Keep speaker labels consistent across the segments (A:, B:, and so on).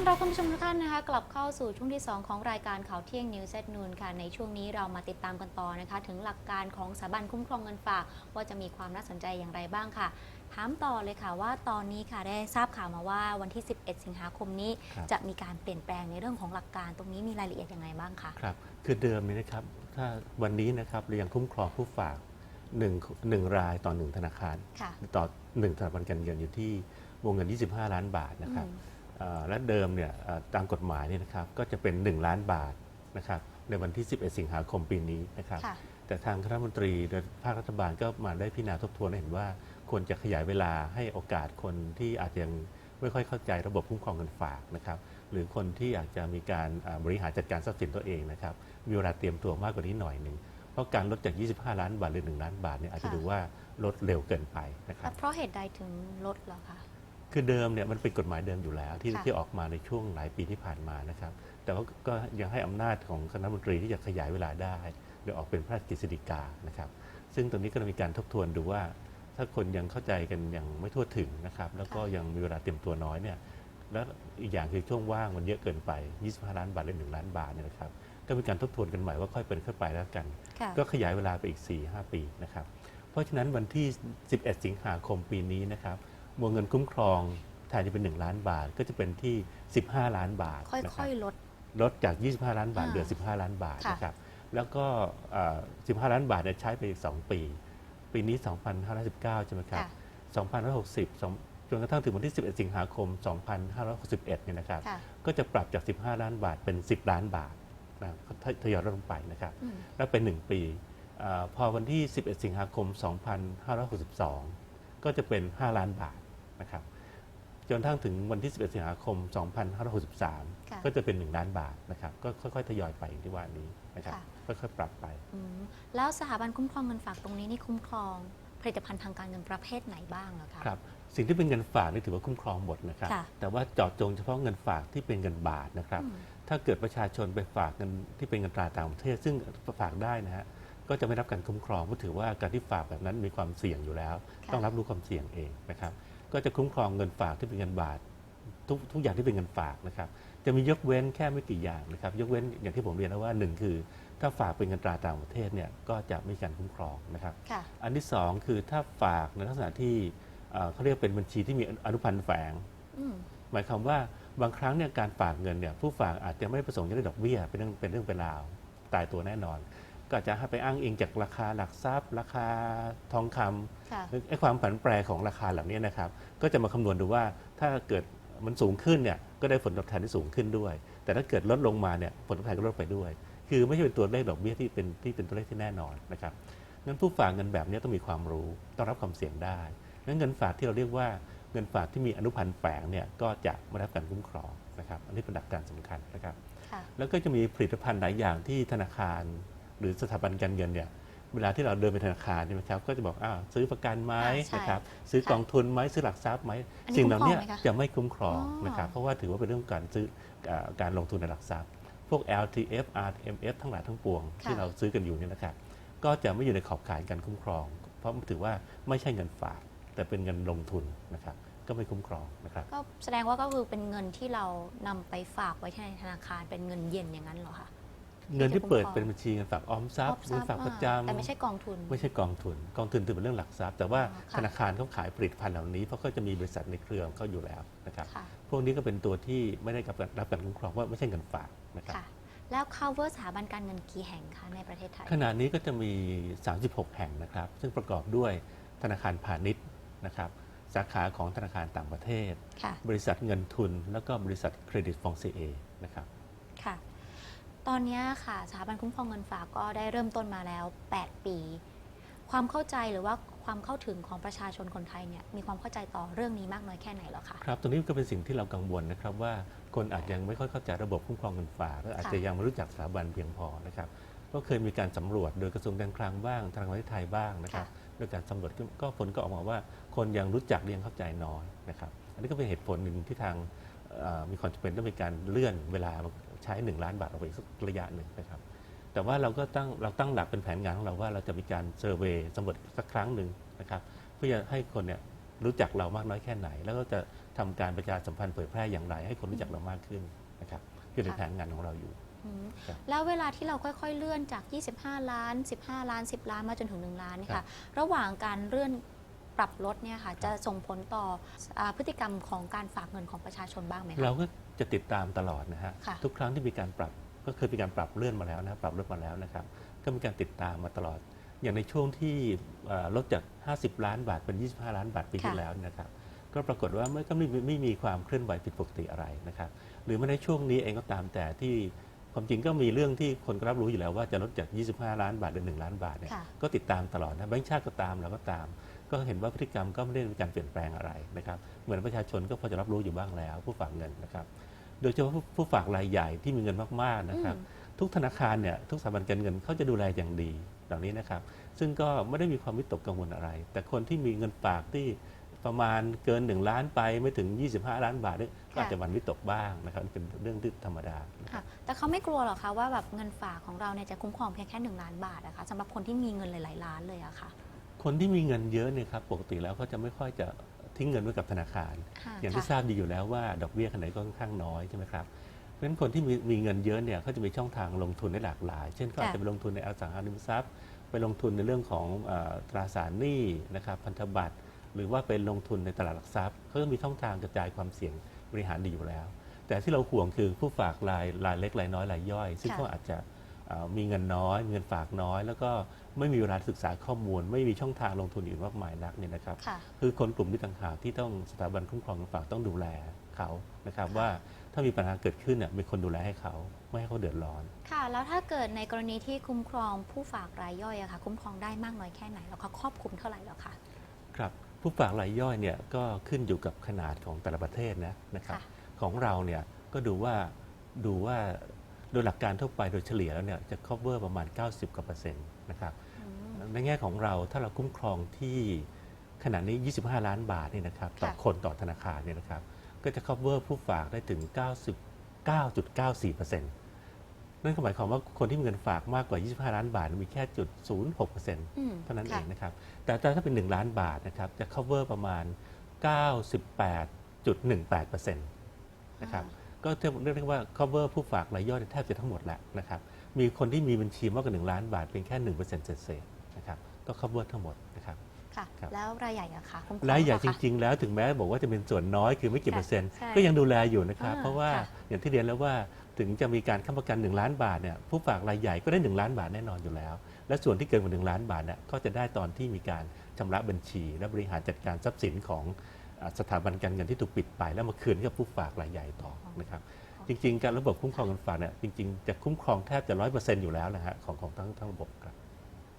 A: อนรับคุณผู้ชมทุกท่านนะคะ กลับเข้าสู่ช่วงที่ 2 ของรายการข่าวเที่ยง News at Noon ค่ะ ในช่วงนี้เรามาติดตามกันต่อนะคะ ถึงหลักการของสถาบันคุ้มครองเงินฝาก ว่าจะมีความน่าสนใจอย่างไรบ้างค่ะ ถามต่อเลยค่ะว่าตอนนี้ค่ะได้ทราบข่าวมาว่าวันที่ 11 สิงหาคมนี้
B: ครับ
A: จะมีการเปลี่ยนแปลงในเรื่องของหลักการตรงนี้มีรายละเอียดยังไงบ้างคะ
B: ครับ คือเดิมนี้นะครับ ถ้าวันนี้นะครับเรายังคุ้มครองผู้ฝากหนึ่งหนึ่งรายต่อหนึ่งธนาคาร
A: ค่ะ
B: ต่อหนึ่งสถาบันการเงินอยู่ที่วงเงิน 25 ล้านบาทนะครับ
A: อืม
B: เอ่อ และเดิมเนี่ยเอ่อตามกฎหมายเนี่ยนะครับก็จะเป็น 1 ล้านบาทนะครับในวันที่ 11 สิงหาคมปีนี้นะครับ
A: ค่ะ
B: แต่ทางคณะรัฐมนตรีโดยภาครัฐบาลก็มาได้พิจารณาทบทวนและเห็นว่าควรจะขยายเวลาให้โอกาสคนที่อาจจะยังไม่ค่อยเข้าใจระบบคุ้มครองเงินฝากนะครับหรือคนที่อยากจะมีการอ่าบริหารจัดการทรัพย์สินตัวเองนะครับมีเวลาเตรียมตัวมากกว่านี้หน่อยหนึ่งเพราะการลดจาก 25 ล้านบาทหรือ 1 ล้านบาทเนี่ยอาจจะ
A: ค่ะ
B: ดูว่าลดเร็วเกินไปนะครั
A: แล้
B: บ
A: วเพราะเหตุใดถึงลดเหรอคะ
B: คือเดิมเนี่ยมันเป็นกฎหมายเดิมอยู่แล้วที่
A: ค่ะ
B: ที่ออกมาในช่วงหลายปีที่ผ่านมานะครับ แต่ว่าก็ยังให้อำนาจของคณะรัฐมนตรีที่จะขยายเวลาได้ โดยออกเป็นพระราชกฤษฎีกานะครับ ซึ่งตรงนี้ก็จะมีการทบทวนดูว่า ถ้าคนยังเข้าใจกันยังไม่ทั่วถึงนะครับ แล้วก็
A: ค่ะ
B: ยังมีเวลาเตรียมตัวน้อยเนี่ยแล้วอีกอย่างคือช่วงว่างมันเยอะเกินไป 25 ล้านบาทหรือ1ล้านบาทเนี่ยนะครับ ก็มีการทบทวนกันใหม่ว่าค่อยเป็นค่อยไปแล้วกัน
A: ค่ะ
B: ก็ขยายเวลาไปอีก 4-5 ปีนะครับ เพราะฉะนั้นวันที่ 11 สิงหาคมปีนี้นะครับ วงเงินคุ้มครองแทนจะเป็น 1 ล้านบาทก็จะเป็นที่ 15 ล้านบาท
A: ค่
B: นะครั
A: อบยๆ ลด
B: ลดจาก 25 ล้านบาท
A: อ่า
B: เหลือ 15 ล้านบาท
A: ค่ะ
B: นะครับแล้วก็เอ่อ15 ล้านบาทเนี่ยใช้ไปอีก 2 ปี ปีนี้ 2519 ใช่ไหมครับ
A: ค่ะ
B: 2560สองจนกระทั่งถึงวันที่ 11 สิงหาคม 2561 เนี่ยนะครับ
A: ค่ะ
B: ก็จะปรับจาก 15 ล้านบาทเป็น 10 ล้านบาทนะทยอยลดลงไปนะครับ
A: อืม
B: และเป็น 1 ปีเออพอวันที่ 11 สิงหาคม 2562 ก็จะเป็น 5 ล้านบาท นะครับจนกระทั่งถึงวันที่ 11 สิงหาคม
A: ค่ะ
B: 2563 ก็จะเป็น 1 ล้านบาทนะครับก็ค่อยๆ ทยอยไปอย่างที่ว่านี้นะครับ
A: ค่ะ
B: ค่อยๆ ปรับไป
A: อืมแล้วสถาบันคุ้มครองเงินฝากตรงนี้นี่คุ้มครองผลิตภัณฑ์ทางการเงินประเภทไหนบ้างเหรอคะ
B: ครับสิ่งที่เป็นเงินฝากนี่ถือว่าคุ้มครองหมดนะครับ
A: ค่ะ
B: แต่ว่าเจาะจงเฉพาะเงินฝากที่เป็นเงินบาทนะครับ
A: อืม
B: ถ้าเกิดประชาชนไปฝากเงินที่เป็นเงินตราต่างประเทศ ซึ่งฝากได้นะฮะก็จะไม่รับการคุ้มครองเพราะถือว่าการที่ฝากแบบนั้นมีความเสี่ยงอยู่แล้ว
A: ค่ะ
B: ต้องรับรู้ความเสี่ยงเองนะครับ ก็จะคุ้มครองเงินฝากที่เป็นเงินบาททุกทุกอย่างที่เป็นเงินฝากนะครับ จะมียกเว้นแค่ไม่กี่อย่างนะครับ ยกเว้นอย่างที่ผมเรียนแล้วว่าหนึ่งคือ ถ้าฝากเป็นเงินตราต่างประเทศเนี่ยก็จะไม่มีการคุ้มครองนะครับ
A: ค่ะ
B: อันที่สองคือถ้าฝากในลักษณะที่เอ่อเขาเรียกเป็นบัญชีที่มีอนุพันธ์แฝง
A: อืม
B: หมายความว่าบางครั้งเนี่ยการฝากเงินเนี่ยผู้ฝากอาจจะไม่ประสงค์จะได้ดอกเบี้ยเป็นเรื่องเป็นเรื่องเป็นราวตายตัวแน่นอน ก็อาจจะให้ไปอ้างอิงจากราคาหลักทรัพย์ ราคาทองคำ
A: ค่ะ
B: ไอ้ความผันแปรของราคาเหล่านี้นะครับ ก็จะมาคำนวณดูว่าถ้าเกิดมันสูงขึ้นเนี่ยก็ได้ผลตอบแทนที่สูงขึ้นด้วย แต่ถ้าเกิดลดลงมาเนี่ยผลตอบแทนก็ลดไปด้วย คือไม่ใช่เป็นตัวเลขดอกเบี้ยที่เป็นที่เป็นตัวเลขที่แน่นอนนะครับงั้นผู้ฝากเงินแบบนี้ต้องมีความรู้ต้องรับความเสี่ยงได้งั้นเงินฝากที่เราเรียกว่าเงินฝากที่มีอนุพันธ์แฝงเนี่ยก็จะไม่ได้รับการคุ้มครองนะครับอันนี้เป็นหลักการสำคัญนะครับ
A: ค่ะ
B: แล้วก็จะมีผลิตภัณฑ์หลายอย่างที่ธนาคาร หรือสถาบันการเงินเนี่ยเวลาที่เราเดินไปธนาคารใช่ไหมครับก็จะบอกอ้าวซื้อประกันไหม
A: อ่าใช่
B: นะครับซื้อกองทุนไหมซื้อหลักทรัพย์ไหม
A: อันนี้
B: สิ่งเหล่านี้
A: คุ้มครองไหมคะ
B: จะไม่คุ้มครอง
A: อ๋อ
B: นะครับเพราะว่าถือว่าเป็นเรื่องการซื้ออ่าการลงทุนในหลักทรัพย์ พวก LTF RMF ทั้งหลายทั้งปวง ที่เราซื้อกันอยู่เนี่ยนะครับก็จะไม่อยู่ในขอบข่ายการคุ้มครอง เพราะถือว่าไม่ใช่เงินฝาก แต่เป็นเงินลงทุนนะครับก็ไม่คุ้มครองนะครับ
A: ก็แสดงว่าก็คือเป็นเงินที่เรานำไปฝากไว้ที่ในธนาคารเป็นเงินเย็นอย่างนั้นเหรอคะ
B: เงินที่เปิด
A: คุ้มครอง
B: เป็นบัญชีเงินฝากออมทรัพย์เงินฝากประจำ
A: แต่ไม่ใช่กองทุน
B: ไม่ใช่กองทุน กองทุนถือเป็นเรื่องหลักทรัพย์ แต่ว่า
A: อ๋อค่ะ
B: ธนาคารเขาขายผลิตภัณฑ์เหล่านี้เพราะเขาจะมีบริษัทในเครือของเขาอยู่แล้วนะครับ
A: ค่ะ
B: พวกนี้ก็เป็นตัวที่ไม่ได้รับการรับการคุ้มครองเพราะไม่ใช่เงินฝากนะครับ
A: ค่ะแล้ว cover สถาบันการเงินกี่แห่งคะในประเทศไทย
B: ขณะนี้ก็จะมี 36 แห่งนะครับ ซึ่งประกอบด้วยธนาคารพาณิชย์นะครับสาขาของธนาคารต่างประเทศ
A: ค่ะ
B: บริษัทเงินทุน แล้วก็บริษัทเครดิตฟองซีเอนะครับ
A: ค่ะ ตอนนี้ค่ะสถาบันคุ้มครองเงินฝากก็ได้เริ่มต้นมาแล้ว 8 ปี ความเข้าใจหรือว่าความเข้าถึงของประชาชนคนไทยเนี่ยมีความเข้าใจต่อเรื่องนี้มากน้อยแค่ไหนแล้วคะ
B: ครับตรงนี้ก็เป็นสิ่งที่เรากังวลนะครับว่าคนอาจยังไม่ค่อยเข้าใจระบบคุ้มครองเงินฝากและอาจจะยังไม่รู้จักสถาบันเพียงพอนะครับก็เคยมีการสำรวจโดยกระทรวงการคลังบ้างธนาคารแห่งประเทศไทยบ้างนะครับโดยการสำรวจก็ผลก็ออกมาว่า คนยังรู้จักเรียงเข้าใจน้อยนะครับอันนี้ก็เป็นเหตุผลหนึ่งที่ทางมีความจำเป็นต้องมีการเลื่อนเวลา ใช้ 1 ล้านบาทออกไปอีกสักระยะหนึ่งนะครับ แต่ว่าเราก็ตั้งเราตั้งหลักเป็นแผนงานของเราว่าเราจะมีการเซอร์เวยสำรวจสักครั้งหนึ่งนะครับ เพื่อจะให้คนเนี่ยรู้จักเรามากน้อยแค่ไหน แล้วก็จะทำการประชาสัมพันธ์เผยแพร่อย่างไร ให้คนรู้จักเรามากขึ้นนะครับคือใน
A: ค่ะ
B: แผนงานของเราอยู่
A: อืม
B: ครับ
A: แล้วเวลาที่เราค่อยๆเลื่อนจาก 25 ล้าน 15 ล้าน 10 ล้านมาจนถึง 1 ล้านเนี่ย
B: ครั
A: ค่ะ
B: บ
A: ระหว่างการเลื่อนปรับลดเนี่ยค่ะ จะส่งผลต่ออาพฤติกรรมของการฝากเงินของประชาชนบ้างไหมคะ
B: เราก็ จะติดตามตลอดนะฮะ
A: ค่ะ
B: ทุกครั้งที่มีการปรับก็เคยมีการปรับเลื่อนมาแล้วนะปรับลดมาแล้วนะครับ ก็มีการติดตามมาตลอด อย่างในช่วงที่เอ่อลดจาก 50 ล้านบาทเป็น 25 ล้านบาทปีที่
A: ค่ะ
B: แล้วเนยนะครับ ก็ปรากฏว่าไม่ก็ไม่ไม่มีความเคลื่อนไหวผิดปกติอะไรนะครับ หรือแม้ในช่วงนี้เองก็ตามแต่ที่ความจริงก็มีเรื่องที่คนก็รับรู้อยู่แล้วว่าจะลดจาก 25 ล้านบาทเป็น1ล้านบาทเนี่ย
A: ค่ะ
B: ก็ติดตามตลอดนะแบงค์ชาติก็ตามเราก็ตาม ก็เห็นว่าพฤติกรรมก็ไม่ได้มีการเปลี่ยนแปลงอะไรนะครับ เหมือนประชาชนก็พอจะรับรู้อยู่บ้างแล้วผู้ฝากเงินนะครับ โดยเฉพาะผู้ผู้ฝากรายใหญ่ที่มีเงินมากๆนะครับ
A: อืม
B: ทุกธนาคารเนี่ยทุกสถาบันการเงินเขาจะดูแลอย่างดีเหล่านี้นะครับ ซึ่งก็ไม่ได้มีความวิตกกังวลอะไร แต่คนที่มีเงินฝากที่ประมาณเกิน 1 ล้านไปไม่ถึง 25 ล้านบาทเนี่ยก็อาจจะหวันวิตกบ้างนะครับนี่เป็นเรื่องที่ธรรมดานะครับ
A: ค่ะแต่เขาไม่กลัวหรอกคะว่าแบบเงินฝากของเราเนี่ยจะคุ้มครองเพียงแค่ 1 ล้านบาทนะคะสำหรับคนที่มีเงินหลาย ๆ ล้านเลยอะค่ะ
B: คนที่มีเงินเยอะเนี่ยครับปกติแล้วเขาจะไม่ค่อยจะ ทิ้งเงินไว้กับธนาคาร
A: ค่ะ
B: อย่างที่
A: ค่ะ
B: ทราบดีอยู่แล้วว่าดอกเบี้ยขนาดก็ค่อนข้างน้อยใช่ไหมครับเพราะฉะนั้นคนที่มีมีเงินเยอะเนี่ยเขาจะมีช่องทางลงทุนได้หลากหลาย เช่นเขาอาจ
A: ค่ะ
B: จะไปลงทุนในอสังหาริมทรัพย์ ไปลงทุนในเรื่องของเออตราสารหนี้นะครับพันธบัตร หรือว่าไปลงทุนในตลาดหลักทรัพย์เขาก็มีช่องทางกระจายความเสี่ยงบริหารดีอยู่แล้ว แต่ที่เราห่วงคือผู้ฝากรายรายเล็กรายน้อยรายย่อย ซึ่ง
A: ค่ะ
B: เขาอาจจะเอ่อ มีเงินน้อยมีเงินฝากน้อย แล้วก็ไม่มีเวลาศึกษาข้อมูล ไม่มีช่องทางลงทุนอื่นมากมายนักเนี่ยนะครับ
A: ค่ะ
B: คือคนกลุ่มนี้ต่างหากที่ต้องสถาบันคุ้มครองเงินฝากต้องดูแลเขานะครับ
A: ค่ะ
B: ว่าถ้ามีปัญหาเกิดขึ้นเนี่ยมีคนดูแลให้เขาไม่ให้เขาเดือดร้อน
A: ค่ะ แล้วถ้าเกิดในกรณีที่คุ้มครองผู้ฝากรายย่อยอะค่ะคุ้มครองได้มากน้อยแค่ไหนแล้วคะครอบคลุมเท่าไหร่แล้วคะ
B: ครับผู้ฝากรายย่อยเนี่ยก็ขึ้นอยู่กับขนาดของแต่ละประเทศนะนะครับ
A: ค่ะ
B: ของเราเนี่ยก็ดูว่าดูว่า โดยหลักการทั่วไปโดยเฉลี่ยแล้วเนี่ยจะ cover ประมาณ 90กว่าเปอร์เซ็นต์นะครับ
A: อืม
B: ในแง่ของเราถ้าเราคุ้มครองที่ขนาดนี้ 25 ล้านบาทเนี่ยนะครับต่อ
A: ค่ะ
B: คนต่อธนาคารเนี่ยนะครับก็จะ cover ผู้ฝากได้ถึง 99.94%นั่นก็หมายความว่าคนที่มีเงินฝากมากกว่า 25 ล้านบาทมีแค่จุด 06%
A: อืม
B: เท่านั้นเอ
A: ค่ะ
B: งนะครับแต่ถ้าเป็น 1 ล้านบาทนะครับจะ cover ประมาณ 98.18%นะครับ ก็เรียกว่า cover ผู้ฝากรายย่อยแทบจะทั้งหมดแหละนะครับ มีคนที่มีบัญชีมากกว่า 1 ล้านบาทเพียงแค่ 1%เศษๆนะครับ ก็ cover ทั้งหมดนะครับ
A: ค่ะ
B: ครับ
A: แล้วรายใหญ่อะคะคุ้มครอง
B: รายใหญ่
A: เป
B: จ
A: ล่าคะ
B: ริง ๆ แล้วถึงแม้บอกว่าจะเป็นส่วนน้อยคือไม่กี่
A: ค่ะ
B: เปอร์เซ็นต์
A: ใช่
B: ก็ยังดูแลอยู่นะครับ
A: อ่า
B: เพราะว่า
A: ค่ะ
B: อย่างที่เรียนแล้วว่าถึงจะมีการค้ำประกัน 1 ล้านบาทเนี่ยผู้ฝากรายใหญ่ก็ได้ 1 ล้านบาทแน่นอนอยู่แล้ว และส่วนที่เกินกว่า 1 ล้านบาทเนี่ยก็จะได้ตอนที่มีการชำระบัญชี และบริหารจัดการทรัพย์สินของอ่า สถาบันการเงินที่ถูกปิดไป แล้วมาคืนให้กับผู้ฝากรายใหญ่ต่อนะครับจริงๆ การระบบคุ้มครองเงินฝากเนี่ยจริงๆ จะคุ้มครองแทบจะร้อยเปอร์เซ็นต์อยู่แล้วนะฮะของของทั้งทั้งระบบครับ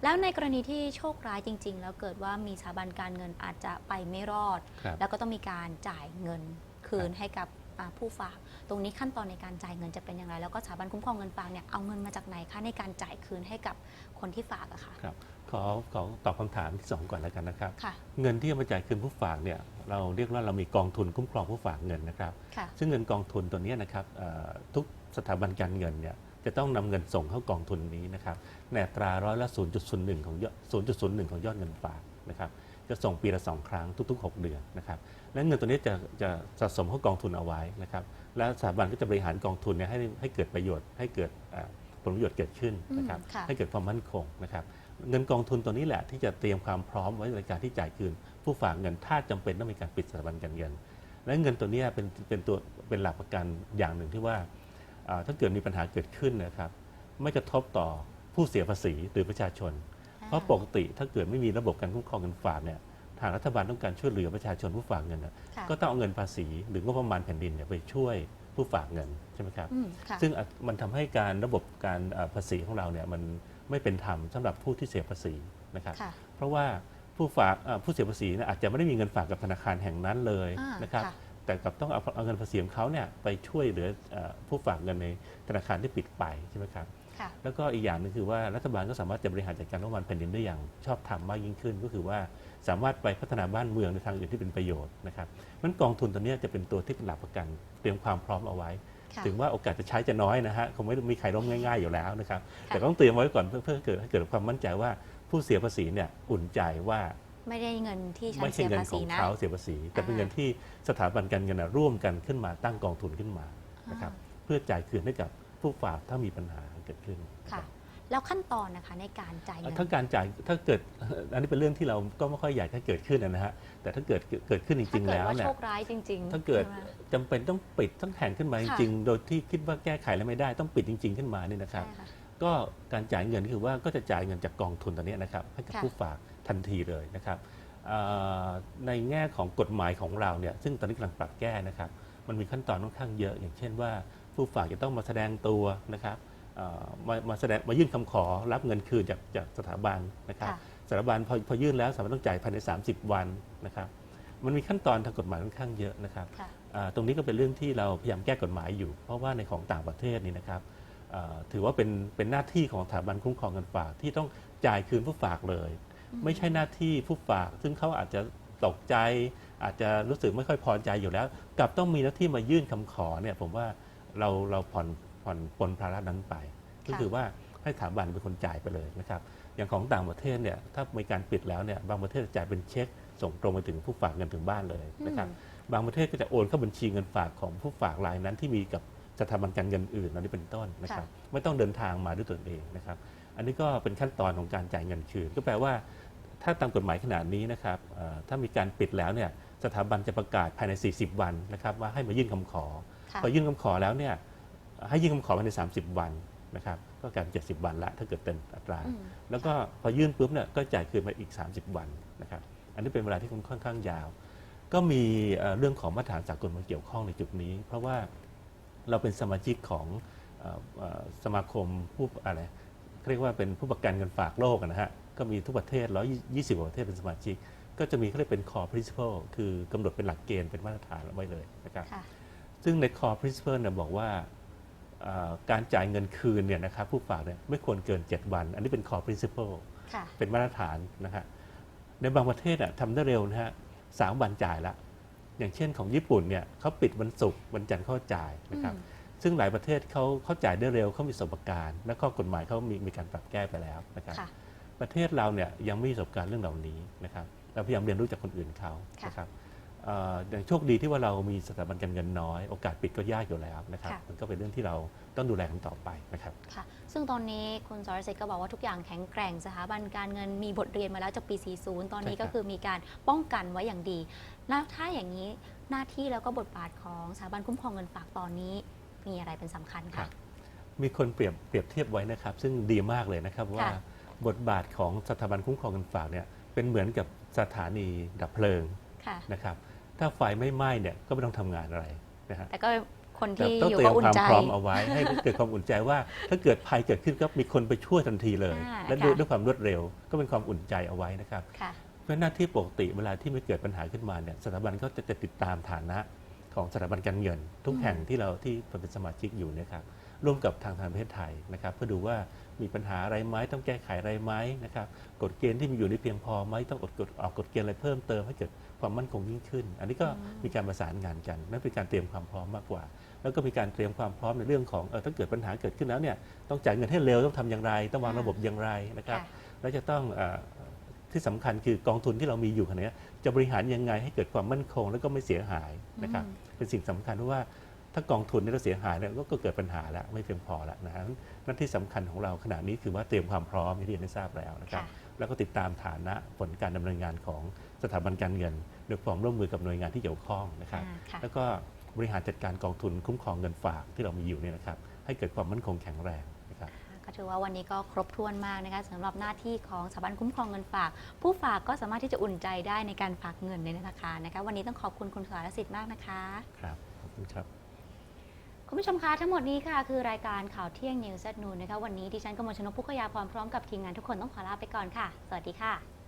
A: แล้วในกรณีที่โชคร้ายจริง ๆ แล้วเกิดว่ามีสถาบันการเงินอาจจะไปไม่รอด
B: ครับ
A: แล้วก็ต้องมีการจ่ายเงินคืน
B: ครับ
A: ให้กับอ่าผู้ฝาก ตรงนี้ขั้นตอนในการจ่ายเงินจะเป็นอย่างไร แล้วก็สถาบันคุ้มครองเงินฝากเนี่ยเอาเงินมาจากไหนคะในการจ่ายคืนให้กับคนที่ฝากอะคะ
B: ครับ ขอขอตอบคำถามที่สองก่อนแล้วกันนะครับ
A: ค่ะ
B: เงินที่เอามาจ่ายคืนผู้ฝากเนี่ยเราเรียกว่าเรามีกองทุนคุ้มครองผู้ฝากเงินนะครับ
A: ค่ะ
B: ซึ่งเงินกองทุนตัวเนี้ยนะครับเอ่อทุกสถาบันการเงินเนี่ยจะต้องนำเงินส่งเข้ากองทุนนี้นะครับในอัตราร้อยละ 0.01 ของยอด0.01 ของยอดเงินฝากนะครับจะส่งปีละสองครั้งทุก ๆ 6 เดือนนะครับและเงินตัวนี้จะจะสะสมเข้ากองทุนเอาไว้นะครับและสถาบันก็จะบริหารกองทุนเนี่ยให้ให้เกิดประโยชน์ให้เกิดเอ่อผลประโยชน์เกิดขึ้นนะครับ
A: อืมค่ะ
B: ให้เกิดความมั่นคงนะครับ เงินกองทุนตัวนี้แหละที่จะเตรียมความพร้อมไว้ในการที่จ่ายคืน ผู้ฝากเงินถ้าจำเป็นต้องมีการปิดสถาบันการเงิน และเงินตัวเนี้ยเป็นเป็นตัวเป็นหลักประกันอย่างหนึ่งที่ว่าอ่าถ้าเกิดมีปัญหาเกิดขึ้นนะครับ ไม่กระทบต่อผู้เสียภาษีหรือประชาชน เพราะปกติถ้าเกิดไม่มีระบบการคุ้มครองเงินฝากเนี่ยทางรัฐบาลต้องการช่วยเหลือประชาชนผู้ฝากเงินน่ะ
A: ค่ะ
B: ก็ต้องเอาเงินภาษีหรืองบประมาณแผ่นดินเนี่ยไปช่วยผู้ฝากเงินใช่ไหมครับ
A: อืมค่ะ
B: ซึ่งอาจมันทำให้การระบบการเอ่อภาษีของเราเนี่ยมัน ไม่เป็นธรรมสำหรับผู้ที่เสียภาษีนะครับ
A: ค่ะ
B: เพราะว่าผู้ฝากเอ่อผู้เสียภาษีเนี่ยอาจจะไม่ได้มีเงินฝากกับธนาคารแห่งนั้นเลย
A: อ่าน
B: นะครับ
A: ค่ะ
B: แต่กลับต้องเอาเอาเงินภาษีของเขาเนี่ยไปช่วยเหลือเอ่อผู้ฝากเงินในธนาคารที่ปิดไปใช่ไหมครับ
A: ค่ะ
B: แล้วก็อีกอย่างหนึงคือว่ารัฐบาลก็สามารถจะบริหารจัดการงบประมาณแผ่นดินได้อย่างชอบธรรมมากยิ่งขึ้น ก็คือว่าสามารถไปพัฒนาบ้านเมืองในทางอื่นที่เป็นประโยชน์นะครับนั้นกองทุนตัวเนี้ยจะเป็นตัวที่เป็นหลักประกัน เตรียมความพร้อมเอาไว้
A: ค่ะ
B: ถึงว่าโอกาสจะใช้จะน้อยนะฮะคงไม่มีใครล้มง่าย ๆอยู่แล้วนะครับ
A: ค่ะ
B: แต่ก็ต้องเตรียมไว้ก่อนเพื่อเพื่อให้เกิดให้เกิดความมั่นใจว่าผู้เสียภาษีเนี่ยอุ่นใจว่า
A: ไม่ได้เงินที่ฉัน
B: ไม่ใช่
A: เสีย
B: เงิน
A: ภา
B: ข
A: ษี
B: อง
A: นะ
B: เขาเสียภาษี แต่เป็น
A: อ่า
B: เงินที่สถาบันการเงินน่ะร่วมกันขึ้นมาตั้งกองทุนขึ้นมานะครับเพื่อจ่ายคืนให้กับผู้ฝากถ้ามีปัญหาเกิดขึ้น
A: ค่ะ แล้วขั้นตอนนะคะในการจ่ายเงิน
B: ถ้าการจ่ายถ้าเกิดอันนี้เป็นเรื่องที่เราก็ไม่ค่อยอยากให้เกิดขึ้นนะฮะแต่ถ้าเกิดเกิดขึ้นจ
A: ถ้า
B: ริงๆ
A: เกิด
B: แล้ว
A: ว่า
B: เนี่
A: โช
B: ย
A: คร้ายจริง ๆ
B: ถ้าเกิด
A: ใช่ไหม
B: จำเป็นต้องปิดต้องแข่งขึ้นมาจ
A: ค่ะ
B: ริงๆโดยที่คิดว่าแก้ไขแล้วไม่ได้ต้องปิดจริง ๆ ขึ้นมานี่นะครับ
A: ใช่ค่ะ
B: ก็การจ่ายเงินคือว่าก็จะจ่ายเงินจากกองทุนตัวนี้นะครับให้กับ
A: ค่ะ
B: ผู้ฝากทันทีเลยนะครับเอ่อในแง่ของกฎหมายของเราเนี่ยซึ่งตอนนี้กำลังปรับแก้นะครับ มันมีขั้นตอนค่อนข้างเยอะ อย่างเช่นว่าผู้ฝากจะต้องมาแสดงตัวนะครับเอ่อ มามาแสดงมายื่นคำขอรับเงินคืนจากจากสถาบันนะครับ
A: ค่ะ
B: สถาบันพอพอยื่นแล้วสถาบันต้องจ่ายภายใน 30 วันนะครับ มันมีขั้นตอนทางกฎหมายค่อนข้างเยอะนะครับ
A: ค่ะ
B: อ่าตรงนี้ก็เป็นเรื่องที่เราพยายามแก้กฎหมายอยู่ เพราะว่าในของต่างประเทศนี่นะครับอ่าถือว่าเป็นเป็นหน้าที่ของสถาบันคุ้มครองเงินฝากที่ต้องจ่ายคืนผู้ฝากเลย ไม่ใช่หน้าที่ผู้ฝาก ซึ่งเขาอาจจะตกใจ อาจจะรู้สึกไม่ค่อยพอใจอยู่แล้ว กลับต้องมีหน้าที่มายื่นคำขอเนี่ยผมว่าเราเราผ่อน ผ่อนปลนภาระนั้นไป ก็คือว่าให้สถาบันเป็นคนจ่ายไปเลยนะครับ อย่างของต่างประเทศเนี่ยถ้ามีการปิดแล้วเนี่ยบางประเทศจะจ่ายเป็นเช็ค ส่งตรงไปถึงผู้ฝากเงินถึงบ้านเลยนะครับบางประเทศก็จะโอนเข้าบัญชีเงินฝากของผู้ฝากรายนั้นที่มีกับสถาบันการเงินอื่นอันนี้เป็นต้นนะครับ ไม่ต้องเดินทางมาด้วยตนเองนะครับ อันนี้ก็เป็นขั้นตอนของการจ่ายเงินคืน ก็แปลว่าถ้าตามกฎหมายขนาดนี้นะครับเอ่อถ้ามีการปิดแล้วเนี่ยสถาบันจะประกาศภายใน 40 วันนะครับว่าให้มายื่นคำขอ
A: ค่ะ
B: พอยื่นคำขอแล้วเนี่ย ให้ยื่นคำขอภายใน 30 วันนะครับก็กลายเป็น70 วันละถ้าเกิดเป็นอัตรา
A: อืม
B: แล้วก็พอยื่นปุ๊บเนี่ยก็จ่ายคืนมาอีก 30 วันนะครับอันนี้เป็นเวลาที่ค่อนข้างยาว ก็มีเอ่อเรื่องของมาตรฐานสากลมาเกี่ยวข้องในจุดนี้ เพราะว่าเราเป็นสมาชิกของเอ่อเอ่อสมาคมผู้อะไรเรียกว่าเป็นผู้ประกันเงินฝากโลกอะนะฮะก็มีทุกประเทศ 120กว่าประเทศเป็นสมาชิก ก็จะมีเขาเรียกเป็น core principle คือกำหนดเป็นหลักเกณฑ์เป็นมาตรฐานเอาไว้เลยนะครับ
A: ค่ะ
B: ซึ่งใน core principle เนี่ยบอกว่าเอ่อ การจ่ายเงินคืนเนี่ยนะครับผู้ฝากเนี่ยไม่ควรเกิน 7 วัน อันนี้เป็น core principle
A: ค่ะ
B: เป็นมาตรฐานนะฮะในบางประเทศอะทำได้เร็วนะฮะสามวันจ่ายละอย่างเช่นของญี่ปุ่นเนี่ยเขาปิดวันศุกร์วันจันทร์เขาจ่ายนะครับ
A: อืม
B: ซึ่งหลายประเทศเขาเขาจ่ายได้เร็วเขามีประสบการณ์ และข้อกฎหมายเขามีมีการปรับแก้ไปแล้วนะครับ
A: ค่ะ
B: ประเทศเราเนี่ยยังไม่มีประสบการณ์เรื่องเหล่านี้นะครับเราพยายามเรียนรู้จากคนอื่นเขา
A: ค่ะ
B: นะครับเอ่ออย่างโชคดีที่ว่าเรามีสถาบันการเงินน้อย โอกาสปิดก็ยากอยู่แล้วนะครับ
A: ค่ะ
B: มันก็เป็นเรื่องที่เราต้องดูแลกันต่อไปนะครับ
A: ค่ะ ซึ่งตอนนี้คุณสรสิทธิ์ก็บอกว่าทุกอย่างแข็งแกร่งสถาบันการเงินมีบทเรียนมาแล้วจากปี 40 ตอนนี้
B: ใช่ครั
A: ก็
B: บ
A: คือมีการป้องกันไว้อย่างดี แล้วถ้าอย่างนี้หน้าที่แล้วก็บทบาทของสถาบันคุ้มครองเงินฝากตอนนี้มีอะไรเป็นสำคัญ
B: ครั
A: คะ
B: บมีคนเปรียบเปรียบเทียบไว้นะครับ ซึ่งดีมากเลยนะครับว่า
A: ค่ะ
B: บทบาทของสถาบันคุ้มครองเงินฝากเนี่ยเป็นเหมือนกับสถานีดับเพลิง
A: ค่ะ
B: นะครับ ถ้าไฟไม่ไหม้เนี่ยก็ไม่ต้องทำงานอะไรนะฮะ
A: แต่ก็คน
B: แต่
A: ที่
B: ต้อง
A: อยู่
B: เตรีย
A: ก็
B: ม
A: อุ่
B: คนวาม
A: ใจ
B: พร้อมเอาไว้ ให้เกิดความอุ่นใจว่า ถ้าเกิดภัยเกิดขึ้นก็มีคนไปช่วยทันทีเลย
A: อ่า
B: และด้วย
A: ค่ะ
B: ด้วยความรวดเร็ว ก็เป็นความอุ่นใจเอาไว้นะครับ
A: ค่ะ
B: เพราะหน้าที่ปกติเวลาที่ไม่เกิดปัญหาขึ้นมาเนี่ยสถาบันก็จะจะติดตามฐานะของสถาบันการเงิน ทุก
A: อืม
B: แห่งที่เราที่เป็นสมาชิกอยู่เนะครับร่วมกับทางทางประเทศไทยนะครับ เพื่อดูว่า มีปัญหาอะไรไหมต้องแก้ไขอะไรไหมนะครับกฎเกณฑ์ที่มีอยู่ในเพียงพอไหมต้องอดกฎออกกฎเกณฑ์อะไรเพิ่มเติมให้เกิดความมั่นคงยิ่งขึ้น อันนี้ก็
A: อืม
B: มีการประสานงานกันนั่นเป็นการเตรียมความพร้อมมากกว่า แล้วก็มีการเตรียมความพร้อมในเรื่องของเออถ้าเกิดปัญหาเกิดขึ้นแล้วเนี่ยต้องจ่ายเงินให้เร็วต้องทำอย่างไร ต้องวางระบบอย่างไรนะครับ
A: ค่ะ
B: แล้วจะต้องเออที่สำคัญคือกองทุนที่เรามีอยู่ขณะนี้จะบริหารยังไงให้เกิดความมั่นคง แล้วก็ไม่เสียหายนะครับ
A: อืม
B: เป็นสิ่งสำคัญเพราะว่า ถ้ากองทุนนี่เราเสียหายเนี่ยก็ก็เกิดปัญหาแล้วไม่เพียงพอแล้วนะฮะหนั่นที่สำคัญของเราขณะนี้คือว่าเตรียมความพร้อมอย่างที่เรียนได้ทราบแล้วนะครับ
A: ค่ะ
B: แล้วก็ติดตามฐานะผลการดำเนินงานของสถาบันการเงินโดยความร่วมมือกับหน่วยงานที่เกี่ยวข้องนะครับ
A: อ่าค่ะ
B: แล้วก็บริหารจัดการกองทุนคุ้มครองเงินฝากที่เรามีอยู่เนี่ยนะครับให้เกิดความมั่นคงแข็งแรงนะครับ
A: ก็ถือว่าวันนี้ก็ครบถ้วนมากนะคะสำหรับหน้าที่ของสถาบันคุ้มครองเงินฝาก ผู้ฝากก็สามารถที่จะอุ่นใจได้ในการฝากเงินในธนาคารนะคะ วันนี้ต้องขอบคุณคุณสารสิทธิ์มากนะคะ
B: ครับขอบคุณครับ
A: คุณผู้ชมคะทั้งหมดนี้ค่ะคือรายการข่าวเที่ยง News at Noon นะคะวันนี้ดิฉันกมลชนกพุกขยาพรพร้อมกับทีมงานทุกคนต้องขอลาไปก่อนค่ะ สวัสดีค่ะ